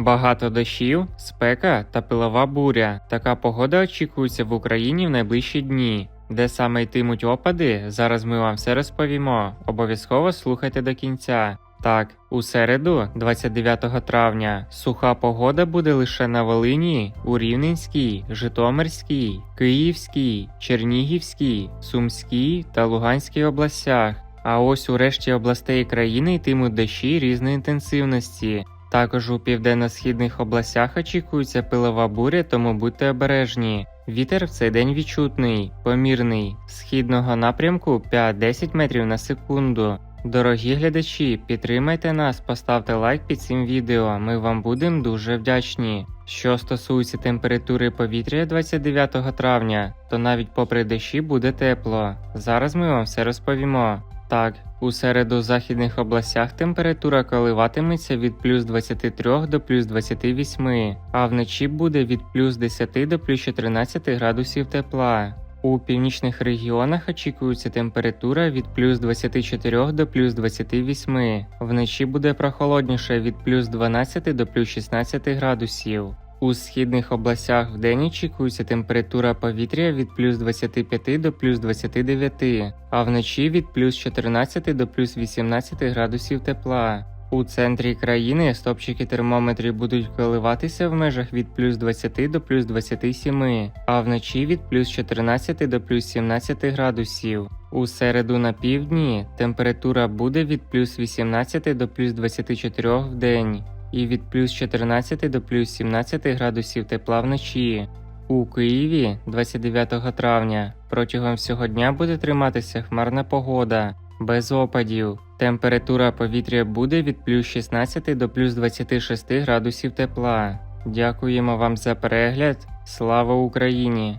Багато дощів, спека та пилова буря. Така погода очікується в Україні в найближчі дні. Де саме йтимуть опади, зараз ми вам все розповімо. Обов'язково слухайте до кінця. Так, у середу, 29 травня, суха погода буде лише на Волині, у Рівненській, Житомирській, Київській, Чернігівській, Сумській та Луганській областях. А ось у решті областей країни йтимуть дощі різної інтенсивності. Також у південно-східних областях очікується пилова буря, тому будьте обережні. Вітер в цей день відчутний, помірний, східного напрямку 5-10 метрів на секунду. Дорогі глядачі, підтримайте нас, поставте лайк під цим відео. Ми вам будемо дуже вдячні. Що стосується температури повітря 29 травня, то навіть попри дощі буде тепло. Зараз ми вам все розповімо. Так, у середу в західних областях температура коливатиметься від плюс 23 до плюс 28, а вночі буде від плюс 10 до плюс 14 градусів тепла. У північних регіонах очікується температура від плюс 24 до плюс 28. Вночі буде прохолодніше від плюс 12 до плюс 16 градусів. У східних областях вдень очікується температура повітря від плюс 25 до плюс 29, а вночі від плюс 14 до плюс 18 градусів тепла. У центрі країни стопчики термометрів будуть коливатися в межах від плюс 20 до плюс 27, а вночі від плюс 14 до плюс 17 градусів. У середу на півдні температура буде від плюс 18 до плюс 24 в день і від плюс 14 до плюс 17 градусів тепла вночі. У Києві 29 травня протягом всього дня буде триматися хмарна погода, без опадів. Температура повітря буде від плюс 16 до плюс 26 градусів тепла. Дякуємо вам за перегляд. Слава Україні!